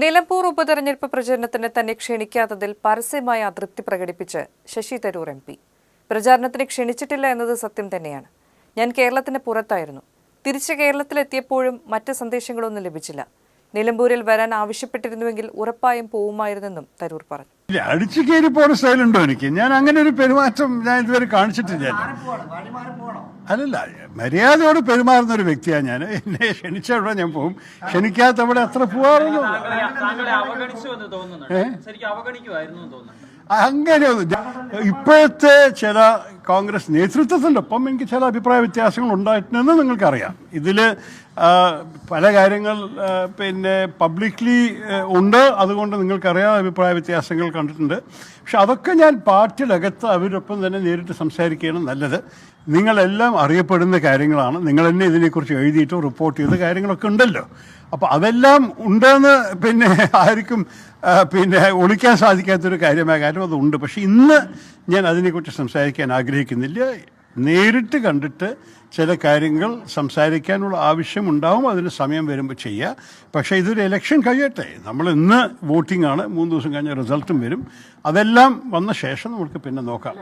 നിലമ്പൂർ ഉപതെരഞ്ഞെടുപ്പ് പ്രചരണത്തിന് തന്നെ ക്ഷണിക്കാത്തതിൽ പരസ്യമായ അതൃപ്തി പ്രകടിപ്പിച്ച് ശശി തരൂർ എം പി. പ്രചാരണത്തിന് ക്ഷണിച്ചിട്ടില്ല എന്നത് സത്യം തന്നെയാണ്. ഞാൻ കേരളത്തിന് പുറത്തായിരുന്നു. തിരിച്ച് കേരളത്തിലെത്തിയപ്പോഴും മറ്റ് സന്ദേശങ്ങളൊന്നും ലഭിച്ചില്ല. നിലമ്പൂരിൽ വരാൻ ആവശ്യപ്പെട്ടിരുന്നുവെങ്കിൽ ഉറപ്പായും പോവുമായിരുന്നെന്നും തരൂർ പറഞ്ഞു. അടിച്ചു കയറി പോണ സ്റ്റൈലുണ്ടോ എനിക്ക്? ഞാൻ അങ്ങനെ ഒരു പെരുമാറ്റം ഞാൻ ഇതുവരെ കാണിച്ചിട്ടില്ല. അല്ലല്ല മര്യാദയോട് പെരുമാറുന്ന ഒരു വ്യക്തിയാണ് ഞാൻ. എന്നെ ക്ഷണിച്ചവിടെ ഞാൻ പോകും ക്ഷണിക്കാത്തവിടെ അത്ര പോവാറുള്ളൂ അങ്ങനെയൊന്നും ഇപ്പോഴത്തെ ചില കോൺഗ്രസ് നേതൃത്വത്തിന്റെ ഒപ്പം എനിക്ക് ചില അഭിപ്രായ വ്യത്യാസങ്ങൾ ഉണ്ടായിട്ടുണ്ടെന്ന് നിങ്ങൾക്കറിയാം. ഇതിൽ പല കാര്യങ്ങൾ പിന്നെ പബ്ലിക്ലി ഉണ്ട്. അതുകൊണ്ട് നിങ്ങൾക്കറിയാം അഭിപ്രായ വ്യത്യാസങ്ങൾ കണ്ടിട്ടുണ്ട്. പക്ഷെ അതൊക്കെ ഞാൻ പാർട്ടിയിലകത്ത് അവരൊപ്പം തന്നെ നേരിട്ട് സംസാരിക്കുകയാണ് നല്ലത്. നിങ്ങളെല്ലാം അറിയപ്പെടുന്ന കാര്യങ്ങളാണ്. നിങ്ങൾ തന്നെ ഇതിനെക്കുറിച്ച് എഴുതിയിട്ടോ റിപ്പോർട്ട് ചെയ്ത കാര്യങ്ങളൊക്കെ ഉണ്ടല്ലോ. അപ്പോൾ അതെല്ലാം ഉണ്ടെന്ന് പിന്നെ ആർക്കും പിന്നെ ഒളിക്കാൻ സാധിക്കാത്തൊരു കാര്യമായ കാര്യം അതുണ്ട്. പക്ഷേ ഇന്ന് ഞാൻ അതിനെക്കുറിച്ച് സംസാരിക്കാൻ ആഗ്രഹിക്കുന്നില്ല. നേരിട്ട് കണ്ടിട്ട് ചില കാര്യങ്ങൾ സംസാരിക്കാനുള്ള ആവശ്യമുണ്ടാവും അതിന് സമയം വരുമ്പോൾ ചെയ്യുക പക്ഷേ ഇതൊരു ഇലക്ഷൻ കഴിയട്ടെ. നമ്മൾ ഇന്ന് വോട്ടിംഗ് ആണ് മൂന്ന് ദിവസം കഴിഞ്ഞ റിസൾട്ടും വരും. അതെല്ലാം വന്ന ശേഷം നമുക്ക് പിന്നെ നോക്കാം.